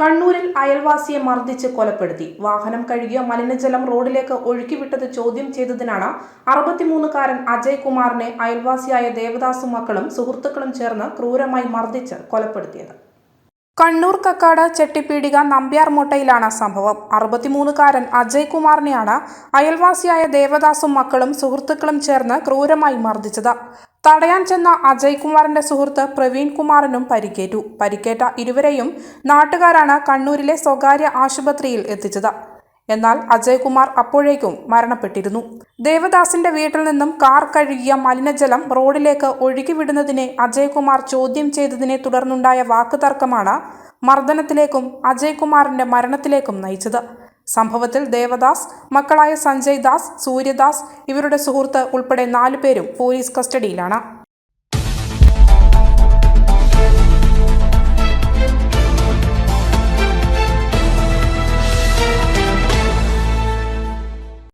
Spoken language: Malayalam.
കണ്ണൂരിൽ അയൽവാസിയെ മർദ്ദിച്ച് കൊലപ്പെടുത്തി. വാഹനം കഴുകിയ മലിനജലം റോഡിലേക്ക് ഒഴുക്കിവിട്ടത് ചോദ്യം ചെയ്തതിനാണ് അറുപത്തിമൂന്നുകാരൻ അജയ് കുമാറിനെ അയൽവാസിയായ ദേവദാസും മക്കളും സുഹൃത്തുക്കളും ചേർന്ന് ക്രൂരമായി മർദ്ദിച്ച് കൊലപ്പെടുത്തിയത്. കണ്ണൂർ കക്കാട് ചെട്ടിപ്പീടിക നമ്പ്യാർ മുട്ടയിലാണ് സംഭവം. അറുപത്തിമൂന്നുകാരൻ അജയ് കുമാറിനെയാണ് അയൽവാസിയായ ദേവദാസും മക്കളും സുഹൃത്തുക്കളും ചേർന്ന് ക്രൂരമായി മർദ്ദിച്ചത്. തടയാൻ ചെന്ന അജയ് കുമാറിന്റെ സുഹൃത്ത് പ്രവീൺ കുമാറിനും പരിക്കേറ്റു. പരിക്കേറ്റ ഇരുവരെയും നാട്ടുകാരാണ് കണ്ണൂരിലെ സ്വകാര്യ ആശുപത്രിയിൽ എത്തിച്ചത്. എന്നാൽ അജയ് കുമാർ അപ്പോഴേക്കും മരണപ്പെട്ടിരുന്നു. ദേവദാസിന്റെ വീട്ടിൽ നിന്നും കാർ കഴുകിയ മലിനജലം റോഡിലേക്ക് ഒഴുകിവിടുന്നതിനെ അജയ് കുമാർ ചോദ്യം ചെയ്തതിനെ തുടർന്നുണ്ടായ വാക്കുതർക്കമാണ് മർദ്ദനത്തിലേക്കും അജയ് കുമാറിന്റെ മരണത്തിലേക്കും നയിച്ചത്. സംഭവത്തിൽ ദേവദാസ് മക്കളായ സഞ്ജയ് ദാസ് സൂര്യദാസ് ഇവരുടെ സുഹൃത്ത് ഉൾപ്പെടെ നാലുപേരും പോലീസ് കസ്റ്റഡിയിലാണ്.